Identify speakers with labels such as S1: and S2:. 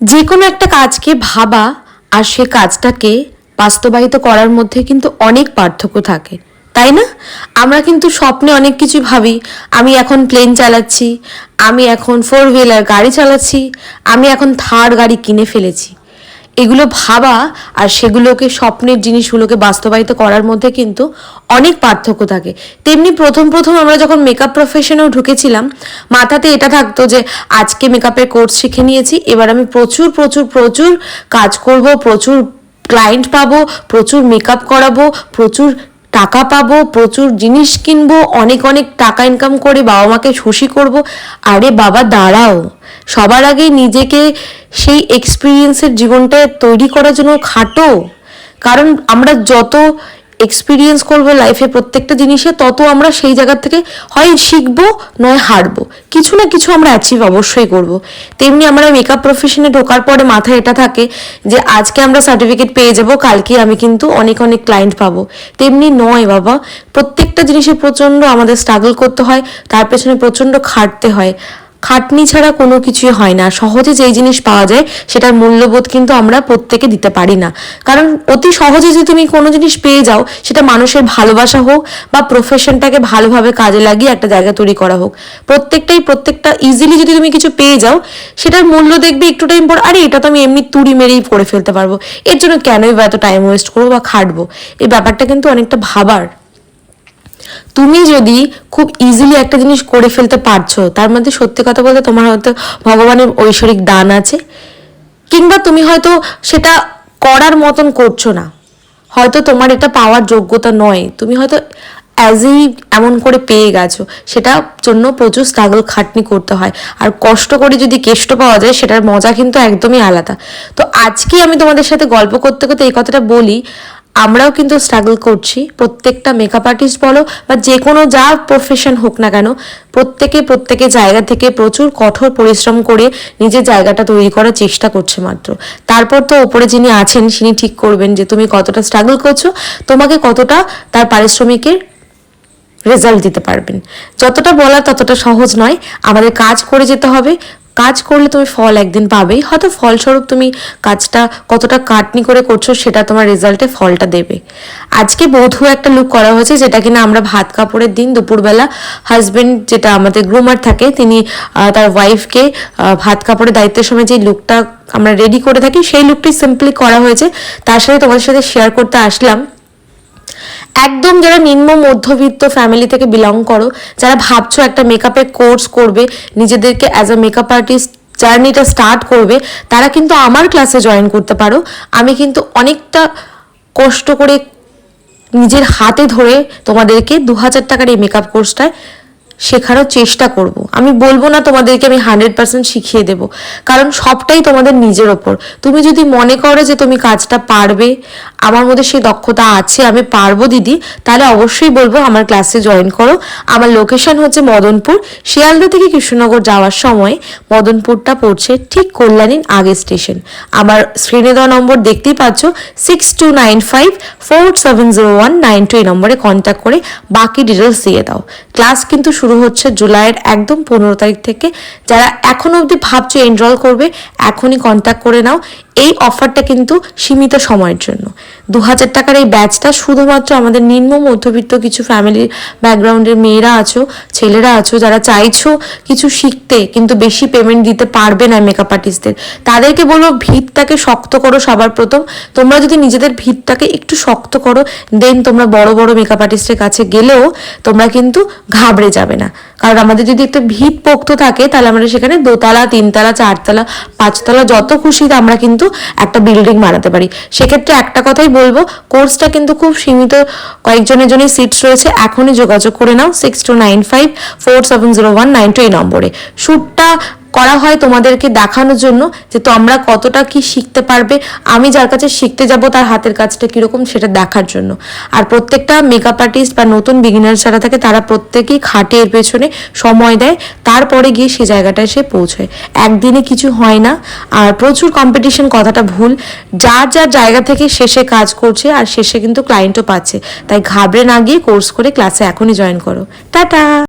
S1: যে কোনো একটা কাজকে ভাবা আর সে কাজটাকে বাস্তবায়িত করার মধ্যে কিন্তু অনেক পার্থক্য থাকে, তাই না? আমরা কিন্তু স্বপ্নে অনেক কিছু ভাবি, আমি এখন প্লেন চালাচ্ছি, আমি এখন ফোর হুইলার গাড়ি চালাচ্ছি, আমি এখন থার্ড গাড়ি কিনে ফেলেছি। এগুলো ভাবা আর সেগুলোকে স্বপ্নের জিনিসগুলোকে বাস্তবায়িত করার মধ্যে কিন্তু অনেক পার্থক্য থাকে। তেমনি প্রথম প্রথম আমরা যখন মেকআপ প্রফেশনেও ঢুকেছিলাম, মাথাতে এটা থাকতো যে, আজকে মেকআপের কোর্স শিখে নিয়েছি, এবার আমি প্রচুর প্রচুর প্রচুর কাজ করব, প্রচুর ক্লায়েন্ট পাবো, প্রচুর মেকআপ করাবো, প্রচুর টাকা পাবো, প্রচুর জিনিস কিনবো, অনেক অনেক টাকা ইনকাম করে বাবা মাকে খুশি করব। আরে বাবা, দাঁড়াও। সবার আগে নিজেকে সেই এক্সপিরিয়েন্সের জীবনটা তৈরি করার জন্য খাটো। কারণ আমরা যত এক্সপিরিয়েন্স করব লাইফে প্রত্যেকটা জিনিসে, তত আমরা সেই জায়গা থেকে হয় শিখব, নয় হারবো। কিছু না কিছু আমরা অ্যাচিভ অবশ্যই করব। তেমনি আমরা মেকআপ প্রফেশনে ঢোকার পরে মাথায় এটা থাকে যে, আজকে আমরা সার্টিফিকেট পেয়ে যাব, কালকে আমি কিন্তু অনেক অনেক ক্লায়েন্ট পাবো। তেমনি নয় বাবা, প্রত্যেকটা জিনিসে প্রচণ্ড আমাদের স্ট্রাগল করতে হয়, তার পেছনে প্রচণ্ড খাটতে হয়। খাটনি ছাড়া কোনো কিছুই হয় না। সহজে যেই জিনিস পাওয়া যায়, সেটার মূল্যবোধ কিন্তু আমরা প্রত্যেকে দিতে পারি না। কারণ অতি সহজে যদি তুমি কোনো জিনিস পেয়ে যাও, সেটা মানুষের ভালোবাসা হোক বা প্রফেশনটাকে ভালোভাবে কাজে লাগিয়ে একটা জায়গা তৈরি করা হোক। প্রত্যেকটাই, প্রত্যেকটা ইজিলি যদি তুমি কিছু পেয়ে যাও, সেটার মূল্য দেখবে একটু টাইম পর আরে এটা তো আমি এমনি তুড়ি মেরেই করে ফেলতে পারব। এর জন্য কেনই বা এত টাইম ওয়েস্ট করব বা খাটবো? এই ব্যাপারটা কিন্তু অনেকটা ভাবার। তুমি যদি খুব ইজিলি একটা জিনিস করে ফেলতে পারছ, তার মধ্যে সত্যি কথা বলতে তোমার হয়তো ভগবানের ঐশ্বরিক দান আছে, কিংবা তুমি হয়তো সেটা করার মতন করছ না। হয়তো তোমার এটা পাওয়ার যোগ্যতা নয়, তুমি হয়তো অ্যাজই এমন করে পেয়ে গেছো সেটার জন্য প্রচুর স্ট্রাগল খাটনি করতে হয়। আর কষ্ট করে যদি কেষ্ট পাওয়া যায়, সেটার মজা কিন্তু একদমই আলাদা। তো আজকে আমি তোমাদের সাথে গল্প করতে করতে এই কথাটা বলি আমরাও কিন্তু স্ট্রাগল করছি। প্রত্যেকটা মেকআপ আর্টিস্ট বলো বা যে কোনো যা প্রফেশন হোক না কেন, প্রত্যেকে প্রত্যেকের জায়গা থেকে প্রচুর কঠোর পরিশ্রম করে নিজের জায়গাটা তৈরি করার চেষ্টা করছে মাত্র। তারপর তো ওপরে যিনি আছেন, তিনি ঠিক করবেন যে তুমি কতটা স্ট্রাগল করছ, তোমাকে কতটা তার পারিশ্রমিকের রেজাল্ট দিতে পারবেন। যতটা বলা ততটা সহজ নয়। আমাদের কাজ করে যেতে হবে কাজ করলে তুমি ফল একদিন পাবেই। হয়তো ফলস্বরূপ তুমি কাজটা কতটা কাটনি করে করছ সেটা তোমার রেজাল্টে ফলটা দেবে। আজকে বধু একটা লুক করা হয়েছে যেটা কিনা আমরা ভাত কাপড়ের দিন দুপুরবেলা হাজবেন্ড যেটা আমাদের গ্রুমার থাকে তিনি তার ওয়াইফকে ভাত কাপড়ের দায়িত্বের সময় যে লুকটা আমরা রেডি করে থাকি সেই লুকটি সিম্পলি করা হয়েছে। তার সাথে তোমাদের সাথে শেয়ার করতে আসলাম। একদম যারা নিম্ন মধ্যবিত্ত ফ্যামিলি থেকে বিলং করো, যারা ভাবছ একটা মেকআপের কোর্স করবে, নিজেদেরকে অ্যাজ আ মেকআপ আর্টিস্ট জার্নিটা স্টার্ট করবে, তারা কিন্তু আমার ক্লাসে জয়েন করতে পারো। আমি কিন্তু অনেকটা কষ্ট করে নিজের হাতে ধরে তোমাদেরকে দু হাজার টাকার এই মেকআপ কোর্সটায় শেখানোর চেষ্টা করব। আমি বলব না তোমাদেরকে আমি হান্ড্রেড পার্সেন্ট শিখিয়ে দেব। কারণ সবটাই তোমাদের নিজের ওপর। তুমি যদি মনে করো যে তুমি কাজটা পারবে, আমার মধ্যে সেই দক্ষতা আছে, আমি পারব দিদি, তাহলে অবশ্যই বলব আমার ক্লাসে জয়েন করো। আমার লোকেশন হচ্ছে মদনপুর। শিয়ালদা থেকে কৃষ্ণনগর যাওয়ার সময় মদনপুরটা পড়ছে ঠিক কল্যাণীর আগে স্টেশন আমার স্ক্রিনে দেওয়া নম্বর দেখতেই পাচ্ছ six two nine five four seven zero one nine two এই নম্বরে কন্ট্যাক্ট করে বাকি ডিটেলস দিয়ে দাও। ক্লাস কিন্তু শুরু হচ্ছে জুলাইয়ের একদম পনেরো তারিখ থেকে। যারা এখন অবধি ভাবছ এনরোল করবে, এখনই কন্ট্যাক্ট করে নাও। এই অফারটা কিন্তু সীমিত সময়ের জন্য। দু হাজার টাকার এই ব্যাচটা শুধুমাত্র আমাদের নিম্ন, মধ্যবিত্ত কিছু ফ্যামিলির ব্যাকগ্রাউন্ডের মেয়েরা আছো, ছেলেরা আছো, যারা চাইছো কিছু শিখতে কিন্তু বেশি পেমেন্ট দিতে পারবে না মেকআপ আর্টিস্টদের তাদেরকে বলব ভিতটাকে শক্ত করো সবার প্রথম। তোমরা যদি নিজেদের ভিতটাকে একটু শক্ত করো দেন তোমরা বড় বড় মেকআপ আর্টিস্টের কাছে গেলেও তোমরা কিন্তু ঘাবড়ে না। কারণ আমাদের যদি একটা ভিত পোক্ত থাকে, তাহলে আমরা সেখানে দোতলা, তিনতলা, চারতলা, পাঁচতলা যত খুশি আমরা কিন্তু একটা বিল্ডিং বানাতে পারি। সেক্ষেত্রে একটা কথাই বলব কোর্সটা কিন্তু খুব সীমিত। কয়েকজনের জন্য সিটস রয়েছে, এখনই যোগাযোগ করে নাও six two nine five four seven zero one nine two এই নম্বরে। শ্যুটটা করা হয় তোমাদেরকে দেখানোর জন্য যে তোমরা কতটা কি শিখতে পারবে। আমি যার কাছে শিখতে যাব তার হাতের কাজটা কীরকম সেটা দেখার জন্য। আর প্রত্যেকটা মেকআপ আর্টিস্ট বা নতুন বিগিনার যারা থাকে তারা প্রত্যেকেই খাটে এর পেছনে সময় দেয়, তারপরে গিয়ে সে জায়গাটায় সে পৌঁছয়। একদিনে কিছু হয় না। আর প্রচুর কম্পিটিশন কথাটা ভুল। যার যার জায়গা থেকে শেষে কাজ করছে আর শেষে কিন্তু ক্লায়েন্টও পাচ্ছে। তাই ঘাবড়ে না গিয়ে কোর্স করে ক্লাসে এখনই জয়েন করো। টাটা!